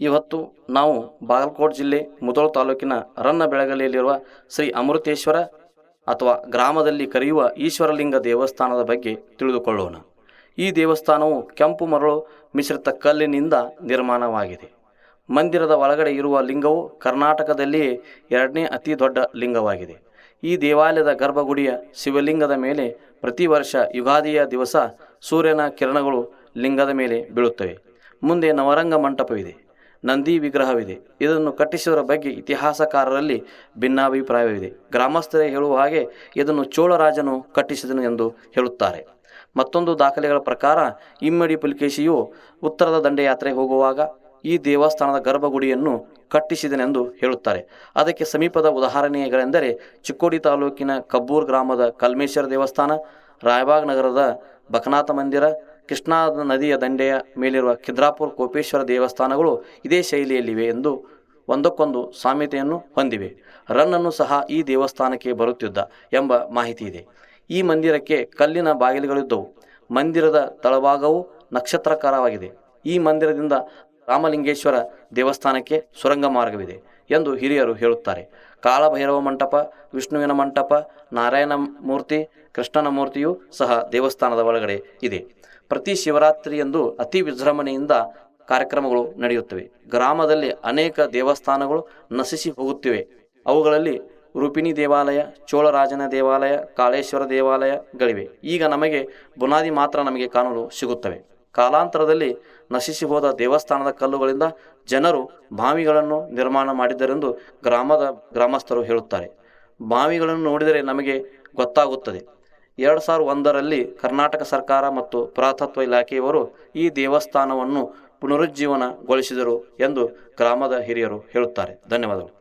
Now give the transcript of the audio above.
ಇವತ್ತು ನಾವು ಬಾಗಲಕೋಟೆ ಜಿಲ್ಲೆ ಮುದೋಳ ತಾಲೂಕಿನ ರನ್ನ ಬೆಳಗಲಿಯಲ್ಲಿರುವ ಶ್ರೀ ಅಮೃತೇಶ್ವರ ಅಥವಾ ಗ್ರಾಮದಲ್ಲಿ ಕರೆಯುವ ಈಶ್ವರಲಿಂಗ ದೇವಸ್ಥಾನದ ಬಗ್ಗೆ ತಿಳಿದುಕೊಳ್ಳೋಣ. ಈ ದೇವಸ್ಥಾನವು ಕೆಂಪು ಮರಳು, ಮಿಶ್ರಿತ ಕಲ್ಲಿನಿಂದ ನಿರ್ಮಾಣವಾಗಿದೆ. ಮಂದಿರದ ಒಳಗಡೆ ಇರುವ ಲಿಂಗವು ಕರ್ನಾಟಕದಲ್ಲಿಯೇ ಎರಡನೇ ಅತಿ ದೊಡ್ಡ ಲಿಂಗವಾಗಿದೆ. ಈ ದೇವಾಲಯದ ಗರ್ಭಗುಡಿಯ ಶಿವಲಿಂಗದ ಮೇಲೆ ಪ್ರತಿ ವರ್ಷ ಯುಗಾದಿಯ ದಿವಸ ಸೂರ್ಯನ ಕಿರಣಗಳು ಲಿಂಗದ ಮೇಲೆ ಬೀಳುತ್ತವೆ. ಮುಂದೆ ನವರಂಗ ಮಂಟಪವಿದೆ. ನಂದಿ ವಿಗ್ರಹವಿದೆ. ಇದನ್ನು ಕಟ್ಟಿಸಿದರ ಬಗ್ಗೆ ಇತಿಹಾಸಕಾರರಲ್ಲಿ ಭಿನ್ನಾಭಿಪ್ರಾಯವಿದೆ. ಗ್ರಾಮಸ್ಥರೇ ಹೇಳುವ ಹಾಗೆ ಇದನ್ನು ಚೋಳರಾಜನು ಕಟ್ಟಿಸಿದನು ಎಂದು ಹೇಳುತ್ತಾರೆ. ಮತ್ತೊಂದು ದಾಖಲೆಗಳ ಪ್ರಕಾರ, ಇಮ್ಮಡಿ ಪುಲಿಕೇಶಿಯು ಉತ್ತರದ ದಂಡಯಾತ್ರೆ ಹೋಗುವಾಗ ಈ ದೇವಸ್ಥಾನದ ಗರ್ಭಗುಡಿಯನ್ನು ಕಟ್ಟಿಸಿದನೆಂದು ಹೇಳುತ್ತಾರೆ. ಅದಕ್ಕೆ ಸಮೀಪದ ಉದಾಹರಣೆಗಳೆಂದರೆ, ಚಿಕ್ಕೋಡಿ ತಾಲೂಕಿನ ಕಬ್ಬೂರ್ ಗ್ರಾಮದ ಕಲ್ಮೇಶ್ವರ ದೇವಸ್ಥಾನ, ರಾಯಬಾಗ್ ನಗರದ ಬಕನಾಥ ಮಂದಿರ ಕೃಷ್ಣಾ ನದಿಯ ದಂಡೆಯ ಮೇಲಿರುವ ಖಿದ್ರಾಪುರ ಕೋಪೇಶ್ವರ ದೇವಸ್ಥಾನಗಳು ಇದೇ ಶೈಲಿಯಲ್ಲಿವೆ ಎಂದು ಒಂದಕ್ಕೊಂದು ಸಾಮ್ಯತೆಯನ್ನು ಹೊಂದಿವೆ. ರನ್ನನ್ನು ಸಹ ಈ ದೇವಸ್ಥಾನಕ್ಕೆ ಬರುತ್ತಿದ್ದ ಎಂಬ ಮಾಹಿತಿ ಇದೆ. ಈ ಮಂದಿರಕ್ಕೆ ಕಲ್ಲಿನ ಬಾಗಿಲುಗಳಿದ್ದವು. ಮಂದಿರದ ತಳಭಾಗವು ನಕ್ಷತ್ರಾಕಾರವಾಗಿದೆ. ಈ ಮಂದಿರದಿಂದ ರಾಮಲಿಂಗೇಶ್ವರ ದೇವಸ್ಥಾನಕ್ಕೆ ಸುರಂಗ ಮಾರ್ಗವಿದೆ ಎಂದು ಹಿರಿಯರು ಹೇಳುತ್ತಾರೆ. ಕಾಲಭೈರವ ಮಂಟಪ, ವಿಷ್ಣುವಿನ ಮಂಟಪ, ನಾರಾಯಣ ಮೂರ್ತಿ, ಕೃಷ್ಣನ ಮೂರ್ತಿಯೂ ಸಹ ದೇವಸ್ಥಾನದ ಒಳಗಡೆ ಇದೆ. ಪ್ರತಿ ಶಿವರಾತ್ರಿಯಂದು ಅತಿ ವಿಜೃಂಭಣೆಯಿಂದ ಕಾರ್ಯಕ್ರಮಗಳು ನಡೆಯುತ್ತವೆ. ಗ್ರಾಮದಲ್ಲಿ ಅನೇಕ ದೇವಸ್ಥಾನಗಳು ನಶಿಸಿ ಹೋಗುತ್ತಿವೆ. ಅವುಗಳಲ್ಲಿ ರೂಪಿಣಿ ದೇವಾಲಯ, ಚೋಳರಾಜನ ದೇವಾಲಯ, ಕಾಳೇಶ್ವರ ದೇವಾಲಯಗಳಿವೆ. ಈಗ ನಮಗೆ ಬುನಾದಿ ಮಾತ್ರ ನಮಗೆ ಕಾಣಲು ಸಿಗುತ್ತವೆ. ಕಾಲಾಂತರದಲ್ಲಿ ನಶಿಸಿ ಹೋದ ದೇವಸ್ಥಾನದ ಕಲ್ಲುಗಳಿಂದ ಜನರು ಬಾವಿಗಳನ್ನು ನಿರ್ಮಾಣ ಮಾಡಿದ್ದರೆಂದು ಗ್ರಾಮದ ಗ್ರಾಮಸ್ಥರು ಹೇಳುತ್ತಾರೆ. ಬಾವಿಗಳನ್ನು ನೋಡಿದರೆ ನಮಗೆ ಗೊತ್ತಾಗುತ್ತದೆ. ಎರಡು ಸಾವಿರದ ಒಂದರಲ್ಲಿ ಕರ್ನಾಟಕ ಸರ್ಕಾರ ಮತ್ತು ಪುರಾತತ್ವ ಇಲಾಖೆಯವರು ಈ ದೇವಸ್ಥಾನವನ್ನು ಪುನರುಜ್ಜೀವನಗೊಳಿಸಿದರು ಎಂದು ಗ್ರಾಮದ ಹಿರಿಯರು ಹೇಳುತ್ತಾರೆ. ಧನ್ಯವಾದಗಳು.